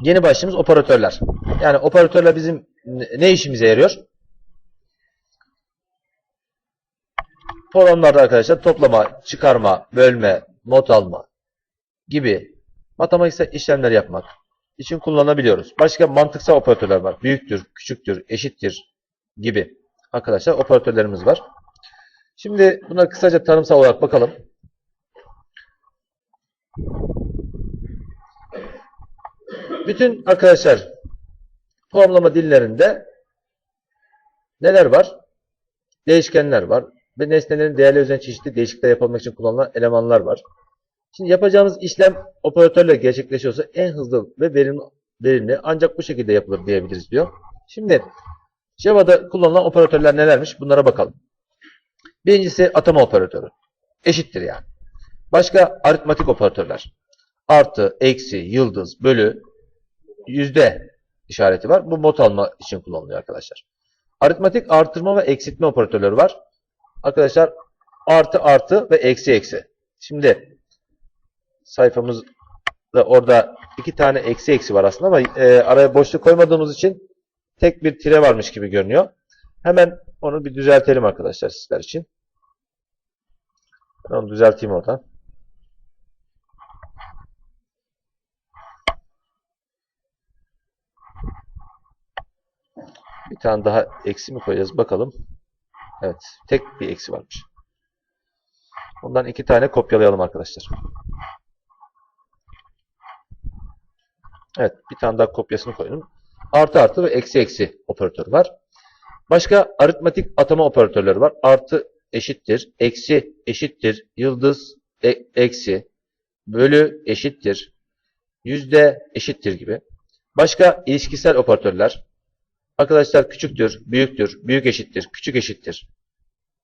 Yeni başlığımız operatörler. Yani operatörler bizim ne işimize yarıyor? Programlarda arkadaşlar toplama, çıkarma, bölme, not alma gibi matematiksel işlemler yapmak için kullanabiliyoruz. Başka mantıksal operatörler var. Büyüktür, küçüktür, eşittir gibi arkadaşlar operatörlerimiz var. Şimdi buna kısaca tanımsal olarak bakalım. Bütün arkadaşlar programlama dillerinde neler var? Değişkenler var ve nesnelerin değerli üzerine çeşitli değişiklikler yapılmak için kullanılan elemanlar var. Şimdi yapacağımız işlem operatörle gerçekleşiyorsa en hızlı ve verimli, verimli ancak bu şekilde yapılır diyebiliriz diyor. Şimdi Java'da kullanılan operatörler nelermiş? Bunlara bakalım. Birincisi atama operatörü. Eşittir yani. Başka aritmatik operatörler. Artı, eksi, yıldız, bölü, yüzde işareti var. Bu not alma için kullanılıyor arkadaşlar. Aritmatik artırma ve eksiltme operatörleri var. Arkadaşlar artı artı ve eksi eksi. Şimdi sayfamızda orada iki tane eksi eksi var aslında ama e, araya boşluk koymadığımız için tek bir tire varmış gibi görünüyor. Hemen onu bir düzeltelim arkadaşlar sizler için. Ben onu düzelteyim oradan. Bir tane daha eksi mi koyacağız bakalım. Evet. Tek bir eksi varmış. Bundan iki tane kopyalayalım arkadaşlar. Evet. Bir tane daha kopyasını koyalım. Artı artı ve eksi eksi operatörü var. Başka aritmatik atama operatörleri var. Artı eşittir. Eksi eşittir. Yıldız e- eksi. Bölü eşittir. Yüzde eşittir gibi. Başka ilişkisel operatörler. Arkadaşlar küçüktür, büyüktür, büyük eşittir, küçük eşittir.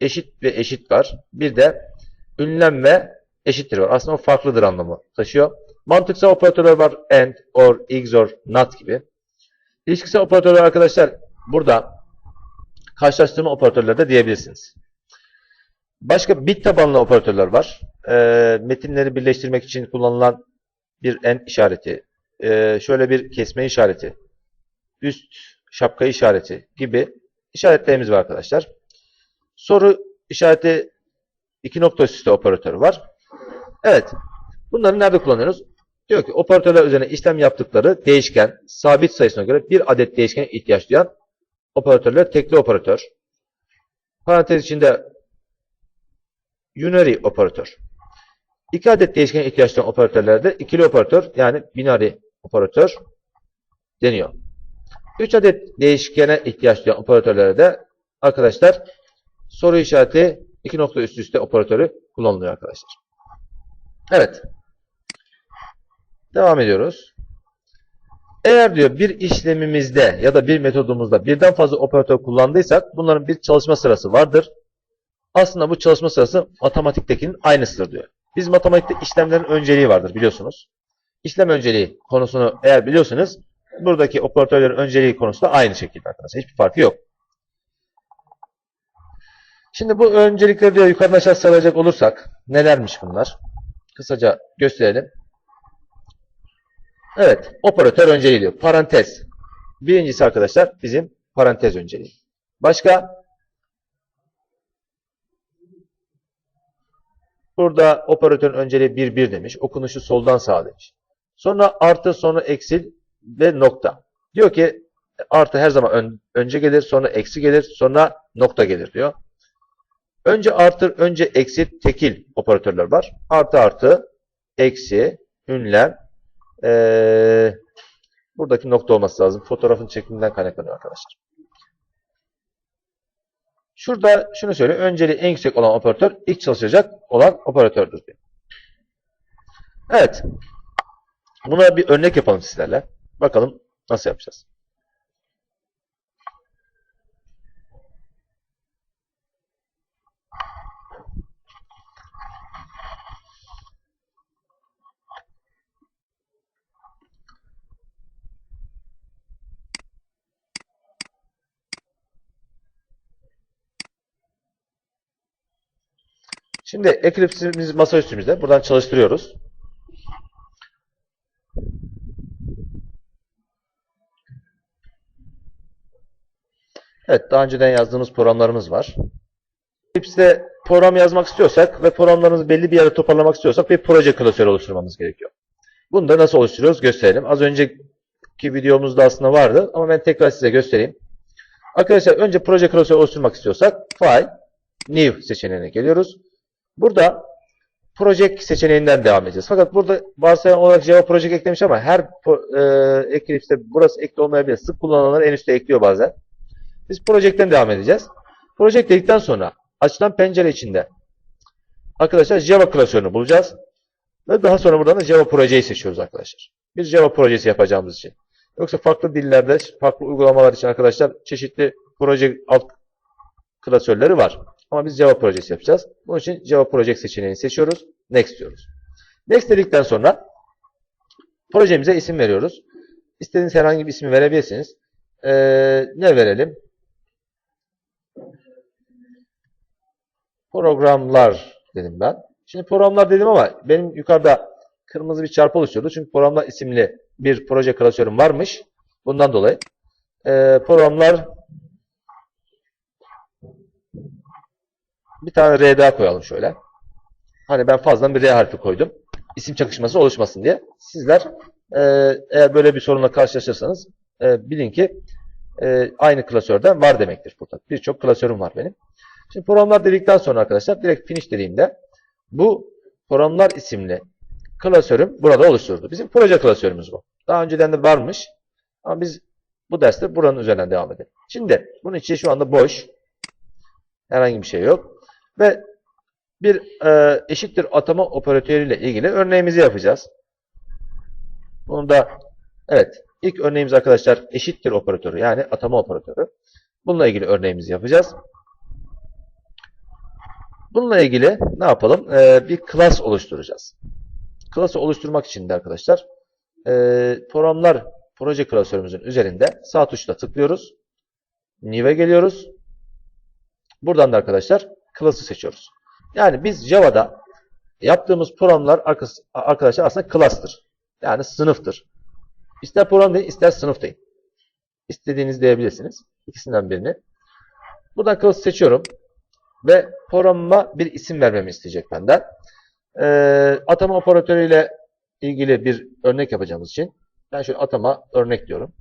Eşit ve eşit var. Bir de ünlem ve eşittir var. Aslında o farklıdır anlamı taşıyor. Mantıksal operatörler var. AND, OR, XOR, NOT gibi. İlişkisel operatörler arkadaşlar burada karşılaştırma operatörleri de diyebilirsiniz. Başka bit tabanlı operatörler var. Ee, metinleri birleştirmek için kullanılan bir AND işareti. Ee, şöyle bir kesme işareti. Üst şapka işareti gibi işaretlerimiz var arkadaşlar. Soru işareti iki nokta üstü operatörü var. Evet. Bunları nerede kullanıyoruz? Diyor ki operatörler üzerine işlem yaptıkları değişken sabit sayısına göre bir adet değişken ihtiyaç duyan operatörler tekli operatör. Parantez içinde unary operatör. İki adet değişken ihtiyaç duyan operatörlerde ikili operatör yani binary operatör deniyor. 3 adet değişkene ihtiyaç duyan operatörlere de arkadaşlar soru işareti iki nokta üst üste operatörü kullanılıyor arkadaşlar. Evet. Devam ediyoruz. Eğer diyor bir işlemimizde ya da bir metodumuzda birden fazla operatör kullandıysak bunların bir çalışma sırası vardır. Aslında bu çalışma sırası matematiktekinin aynısıdır diyor. Biz matematikte işlemlerin önceliği vardır biliyorsunuz. İşlem önceliği konusunu eğer biliyorsanız buradaki operatörlerin önceliği konusu da aynı şekilde arkadaşlar. Hiçbir farkı yok. Şimdi bu öncelikleri diyor yukarıdan aşağı sıralayacak olursak nelermiş bunlar? Kısaca gösterelim. Evet. Operatör önceliği diyor. Parantez. Birincisi arkadaşlar bizim parantez önceliği. Başka? Burada operatörün önceliği 1 1 demiş. Okunuşu soldan sağa demiş. Sonra artı sonra eksil ve nokta. Diyor ki artı her zaman ön- önce gelir, sonra eksi gelir, sonra nokta gelir diyor. Önce artı, önce eksi tekil operatörler var. Artı artı, eksi, ünlem, ee, buradaki nokta olması lazım. Fotoğrafın çekiminden kaynaklanıyor arkadaşlar. Şurada şunu söylüyor. Önceliği en yüksek olan operatör ilk çalışacak olan operatördür diyor. Evet. Buna bir örnek yapalım sizlerle. Bakalım nasıl yapacağız. Şimdi Eclipse'imiz masa üstümüzde. Buradan çalıştırıyoruz. Evet, daha önceden yazdığımız programlarımız var. Eclipse'de program yazmak istiyorsak ve programlarımızı belli bir yere toparlamak istiyorsak bir proje klasörü oluşturmamız gerekiyor. Bunu da nasıl oluşturuyoruz gösterelim. Az önceki videomuzda aslında vardı ama ben tekrar size göstereyim. Arkadaşlar önce proje klasörü oluşturmak istiyorsak File, New seçeneğine geliyoruz. Burada Project seçeneğinden devam edeceğiz. Fakat burada varsayılan olarak Java Project eklemiş ama her e, Eclipse'de burası ekli olmayabilir. Sık kullanılanlar en üstte ekliyor bazen. Biz Project'ten devam edeceğiz. Project dedikten sonra açılan pencere içinde arkadaşlar Java klasörünü bulacağız. Ve daha sonra buradan da Java projeyi seçiyoruz arkadaşlar. Biz Java projesi yapacağımız için. Yoksa farklı dillerde, farklı uygulamalar için arkadaşlar çeşitli proje alt klasörleri var. Ama biz Java projesi yapacağız. Bunun için Java Project seçeneğini seçiyoruz. Next diyoruz. Next dedikten sonra projemize isim veriyoruz. İstediğiniz herhangi bir ismi verebilirsiniz. Ee, ne verelim? Programlar dedim ben. Şimdi programlar dedim ama benim yukarıda kırmızı bir çarpı oluşuyordu. Çünkü programlar isimli bir proje klasörüm varmış. Bundan dolayı ee, programlar bir tane R daha koyalım şöyle. Hani ben fazladan bir R harfi koydum. İsim çakışması oluşmasın diye. Sizler e, eğer böyle bir sorunla karşılaşırsanız e, bilin ki e, aynı klasörden var demektir burada. Birçok klasörüm var benim. Şimdi programlar dedikten sonra arkadaşlar direkt finish dediğimde bu programlar isimli klasörüm burada oluşturdu. Bizim proje klasörümüz bu. Daha önceden de varmış. Ama biz bu derste buranın üzerinden devam edelim. Şimdi bunun içi şu anda boş. Herhangi bir şey yok. Ve bir e, eşittir atama operatörüyle ilgili örneğimizi yapacağız. Bunu da evet ilk örneğimiz arkadaşlar eşittir operatörü yani atama operatörü. Bununla ilgili örneğimizi yapacağız. Bununla ilgili ne yapalım? Ee, bir class oluşturacağız. Class'ı oluşturmak için de arkadaşlar e, programlar proje klasörümüzün üzerinde sağ tuşla tıklıyoruz. New'e geliyoruz. Buradan da arkadaşlar class'ı seçiyoruz. Yani biz Java'da yaptığımız programlar arkadaşlar aslında class'tır. Yani sınıftır. İster program deyin, ister sınıf deyin. İstediğiniz diyebilirsiniz. İkisinden birini. Buradan class seçiyorum. Ve programıma bir isim vermemi isteyecek benden. Ee, atama operatörüyle ilgili bir örnek yapacağımız için ben şöyle atama örnek diyorum.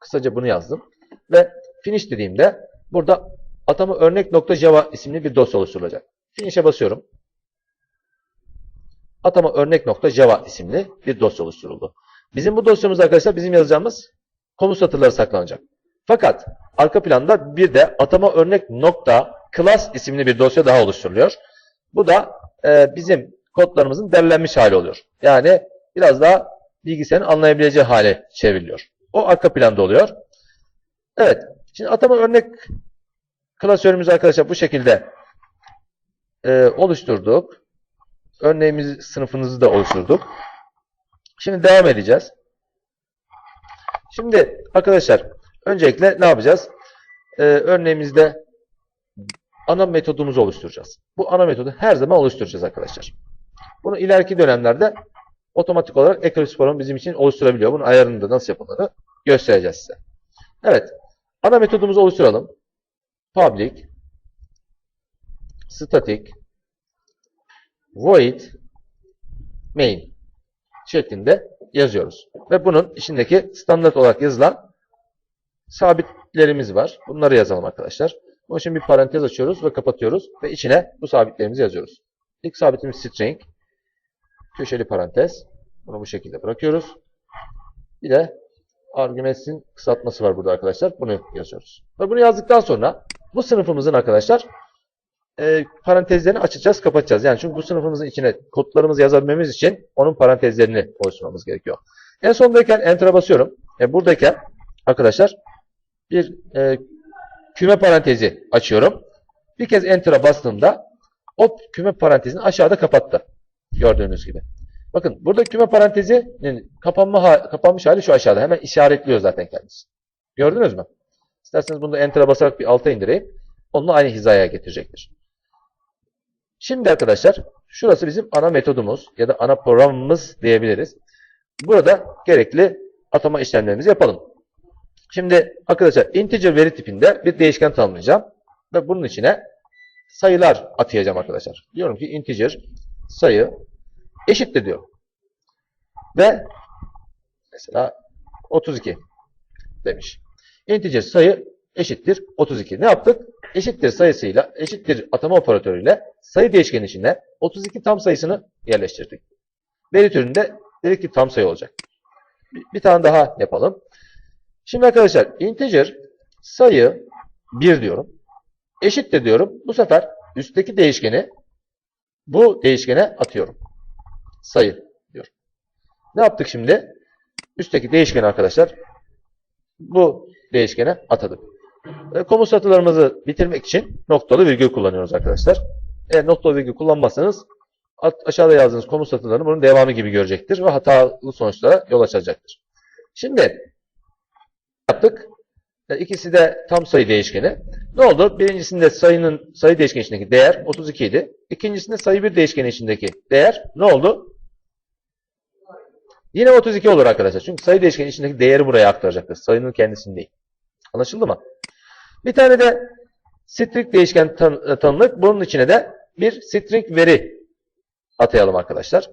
Kısaca bunu yazdım. Ve finish dediğimde burada atama örnek.java isimli bir dosya oluşturulacak. Finish'e basıyorum. Atama örnek.java isimli bir dosya oluşturuldu. Bizim bu dosyamız arkadaşlar bizim yazacağımız komut satırları saklanacak. Fakat arka planda bir de atama örnek nokta class isimli bir dosya daha oluşturuluyor. Bu da e, bizim kodlarımızın derlenmiş hali oluyor. Yani biraz daha bilgisayarın anlayabileceği hale çevriliyor. O arka planda oluyor. Evet. Şimdi atama örnek klasörümüzü arkadaşlar bu şekilde e, oluşturduk. Örneğimiz sınıfınızı da oluşturduk. Şimdi devam edeceğiz. Şimdi arkadaşlar öncelikle ne yapacağız? Ee, örneğimizde ana metodumuzu oluşturacağız. Bu ana metodu her zaman oluşturacağız arkadaşlar. Bunu ileriki dönemlerde otomatik olarak Eclipse bizim için oluşturabiliyor. Bunun ayarını da nasıl yapıldığını göstereceğiz size. Evet. Ana metodumuzu oluşturalım. Public static void main şeklinde yazıyoruz. Ve bunun içindeki standart olarak yazılan sabitlerimiz var. Bunları yazalım arkadaşlar. Bunun için bir parantez açıyoruz ve kapatıyoruz. Ve içine bu sabitlerimizi yazıyoruz. İlk sabitimiz string. Köşeli parantez. Bunu bu şekilde bırakıyoruz. Bir de argümensin kısaltması var burada arkadaşlar. Bunu yazıyoruz. Ve bunu yazdıktan sonra bu sınıfımızın arkadaşlar e, parantezlerini açacağız, kapatacağız. Yani çünkü bu sınıfımızın içine kodlarımızı yazabilmemiz için onun parantezlerini oluşturmamız gerekiyor. En sondayken Enter'a basıyorum. E, buradayken arkadaşlar bir e, küme parantezi açıyorum. Bir kez Enter'a bastığımda o küme parantezini aşağıda kapattı. Gördüğünüz gibi. Bakın burada küme parantezinin kapanma ha- kapanmış hali şu aşağıda. Hemen işaretliyor zaten kendisi. Gördünüz mü? İsterseniz bunu da Enter'a basarak bir alta indireyim. Onunla aynı hizaya getirecektir. Şimdi arkadaşlar şurası bizim ana metodumuz ya da ana programımız diyebiliriz. Burada gerekli atama işlemlerimizi yapalım. Şimdi arkadaşlar integer veri tipinde bir değişken tanımlayacağım. Ve bunun içine sayılar atayacağım arkadaşlar. Diyorum ki integer sayı eşittir diyor. Ve mesela 32 demiş. Integer sayı eşittir 32. Ne yaptık? Eşittir sayısıyla, eşittir atama operatörüyle sayı değişkeni içine 32 tam sayısını yerleştirdik. Veri türünde dedik ki tam sayı olacak. Bir, bir tane daha yapalım. Şimdi arkadaşlar integer sayı 1 diyorum. Eşittir diyorum. Bu sefer üstteki değişkeni bu değişkene atıyorum. Sayı diyorum. Ne yaptık şimdi? Üstteki değişkeni arkadaşlar bu değişkene atadık. E, komut satılarımızı bitirmek için noktalı virgül kullanıyoruz arkadaşlar. Eğer noktalı virgül kullanmazsanız aşağıda yazdığınız komut satılarını bunun devamı gibi görecektir ve hatalı sonuçlara yol açacaktır. Şimdi yaptık. E, İkisi de tam sayı değişkeni. Ne oldu? Birincisinde sayının sayı değişkeni içindeki değer 32 idi. İkincisinde sayı bir değişkeni içindeki değer ne oldu? Yine 32 olur arkadaşlar. Çünkü sayı değişkeni içindeki değeri buraya aktaracaktır. Sayının kendisini değil. Anlaşıldı mı? Bir tane de string değişken tan e, tanımlık. Bunun içine de bir string veri atayalım arkadaşlar.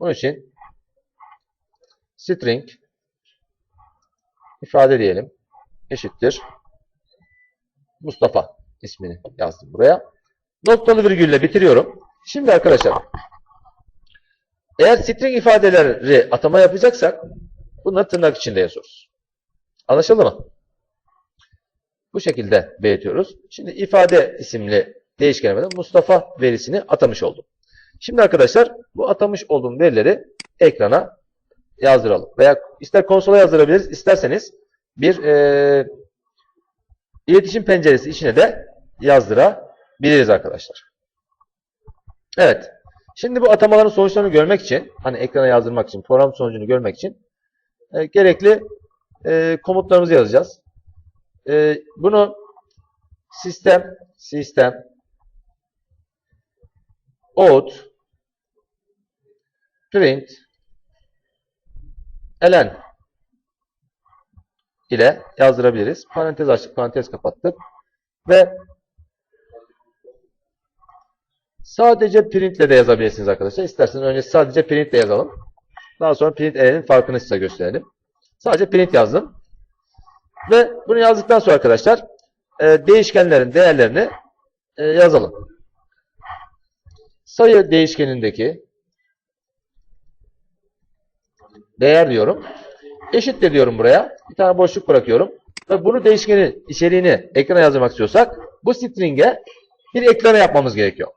Bunun için string ifade diyelim. Eşittir. Mustafa ismini yazdım buraya. Noktalı virgülle bitiriyorum. Şimdi arkadaşlar eğer string ifadeleri atama yapacaksak bunları tırnak içinde yazıyoruz. Anlaşıldı mı? Bu şekilde belirtiyoruz. Şimdi ifade isimli değişkenime de Mustafa verisini atamış oldum. Şimdi arkadaşlar bu atamış olduğum verileri ekrana yazdıralım. Veya ister konsola yazdırabiliriz, isterseniz bir e, iletişim penceresi içine de yazdırabiliriz arkadaşlar. Evet. Şimdi bu atamaların sonuçlarını görmek için, hani ekrana yazdırmak için, program sonucunu görmek için e, gerekli e, komutlarımızı yazacağız. E, bunu sistem, sistem, out, print, elen ile yazdırabiliriz. Parantez açtık, parantez kapattık. Ve sadece print ile de yazabilirsiniz arkadaşlar. İsterseniz önce sadece print ile yazalım. Daha sonra print elenin farkını size gösterelim. Sadece print yazdım. Ve bunu yazdıktan sonra arkadaşlar e, değişkenlerin değerlerini e, yazalım. Sayı değişkenindeki değer diyorum. Eşittir diyorum buraya. Bir tane boşluk bırakıyorum. Ve bunu değişkenin içeriğini ekrana yazdırmak istiyorsak bu string'e bir ekleme yapmamız gerekiyor.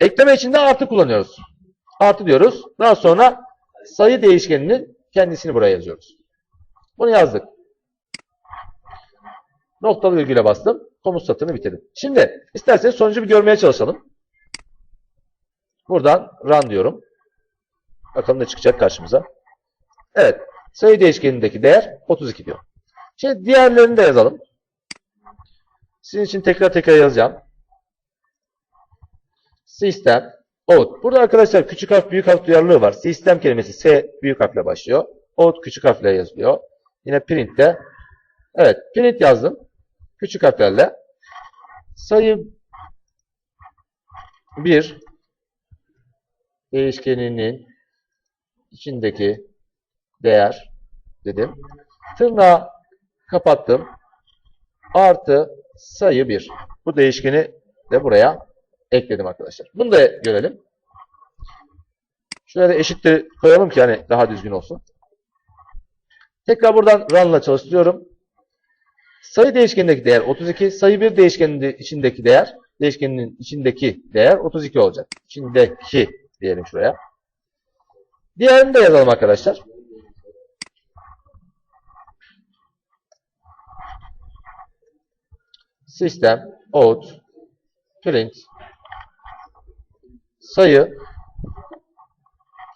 Ekleme için de artı kullanıyoruz. Artı diyoruz. Daha sonra sayı değişkeninin kendisini buraya yazıyoruz. Bunu yazdık. Noktalı virgüle bastım. Komut satırını bitirdim. Şimdi isterseniz sonucu bir görmeye çalışalım. Buradan run diyorum. Bakalım ne çıkacak karşımıza. Evet. Sayı değişkenindeki değer 32 diyor. Şimdi diğerlerini de yazalım. Sizin için tekrar tekrar yazacağım. Sistem out. Burada arkadaşlar küçük harf büyük harf duyarlılığı var. Sistem kelimesi S büyük harfle başlıyor. Out küçük harfle yazılıyor. Yine print'te. Evet print yazdım. Küçük harflerle. Sayı 1 değişkeninin içindeki değer dedim. Tırnağı kapattım. Artı sayı 1. Bu değişkeni de buraya ekledim arkadaşlar. Bunu da görelim. Da eşittir koyalım ki hani daha düzgün olsun. Tekrar buradan run'la çalıştırıyorum. Sayı değişkenindeki değer 32. Sayı 1 değişkeninin içindeki değer değişkeninin içindeki değer 32 olacak. İçindeki diyelim şuraya. Diğerini de yazalım arkadaşlar. Sistem out print sayı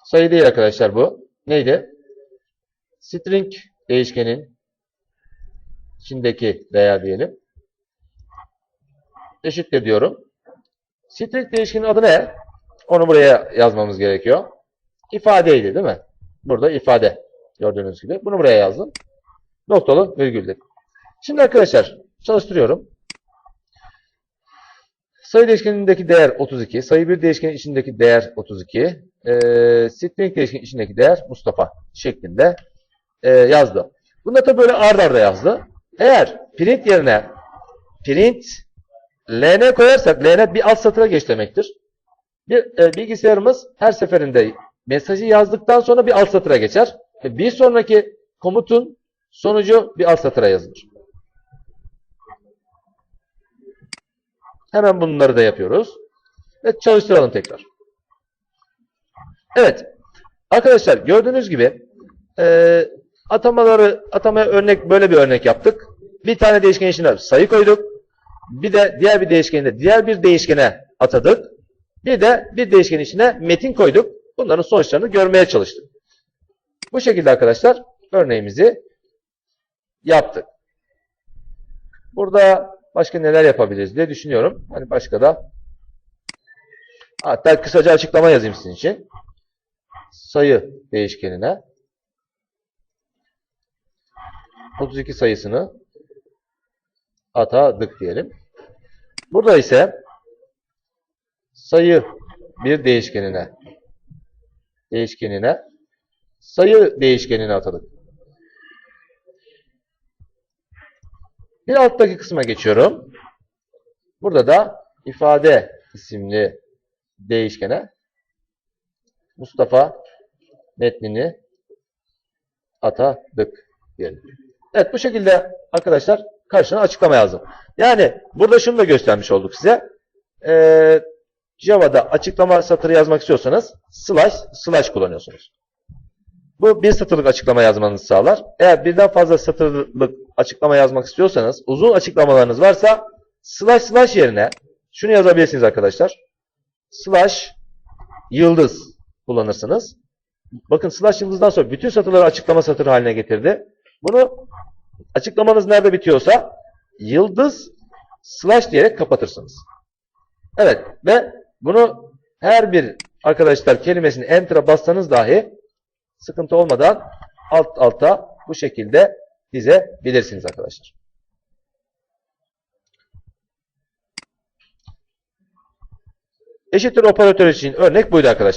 sayı değil arkadaşlar bu. Neydi? String değişkenin içindeki değer diyelim. Eşittir diyorum. String değişkenin adı ne? Onu buraya yazmamız gerekiyor. İfadeydi değil mi? Burada ifade. Gördüğünüz gibi. Bunu buraya yazdım. Noktalı virgüldür. Şimdi arkadaşlar çalıştırıyorum. Sayı değişkenindeki değer 32. Sayı bir değişkenin içindeki değer 32. E, string değişkenin içindeki değer Mustafa şeklinde e, yazdı. Bunu da böyle ard arda yazdı. Eğer print yerine print ln koyarsak ln bir alt satıra geç demektir. Bir, e, bilgisayarımız her seferinde mesajı yazdıktan sonra bir alt satıra geçer. Ve bir sonraki komutun sonucu bir alt satıra yazılır. Hemen bunları da yapıyoruz. Ve çalıştıralım tekrar. Evet. Arkadaşlar gördüğünüz gibi e, atamaları atamaya örnek böyle bir örnek yaptık. Bir tane değişken içine sayı koyduk. Bir de diğer bir değişkende diğer bir değişkene atadık. Bir de bir değişken içine metin koyduk. Bunların sonuçlarını görmeye çalıştık. Bu şekilde arkadaşlar örneğimizi yaptık. Burada başka neler yapabiliriz diye düşünüyorum. Hani başka da hatta kısaca açıklama yazayım sizin için. Sayı değişkenine 32 sayısını atadık diyelim. Burada ise sayı bir değişkenine değişkenine sayı değişkenine atadık. Bir alttaki kısma geçiyorum. Burada da ifade isimli değişkene Mustafa metnini atadık diyelim. Evet bu şekilde arkadaşlar karşına açıklama yazdım. Yani burada şunu da göstermiş olduk size. Ee, Java'da açıklama satırı yazmak istiyorsanız slash slash kullanıyorsunuz. Bu bir satırlık açıklama yazmanızı sağlar. Eğer birden fazla satırlık açıklama yazmak istiyorsanız, uzun açıklamalarınız varsa slash slash yerine şunu yazabilirsiniz arkadaşlar. Slash yıldız kullanırsınız. Bakın slash yıldızdan sonra bütün satırları açıklama satırı haline getirdi. Bunu açıklamanız nerede bitiyorsa yıldız slash diyerek kapatırsınız. Evet ve bunu her bir arkadaşlar kelimesini enter'a bassanız dahi sıkıntı olmadan alt alta bu şekilde dizebilirsiniz arkadaşlar. Eşittir operatör için örnek buydu arkadaşlar.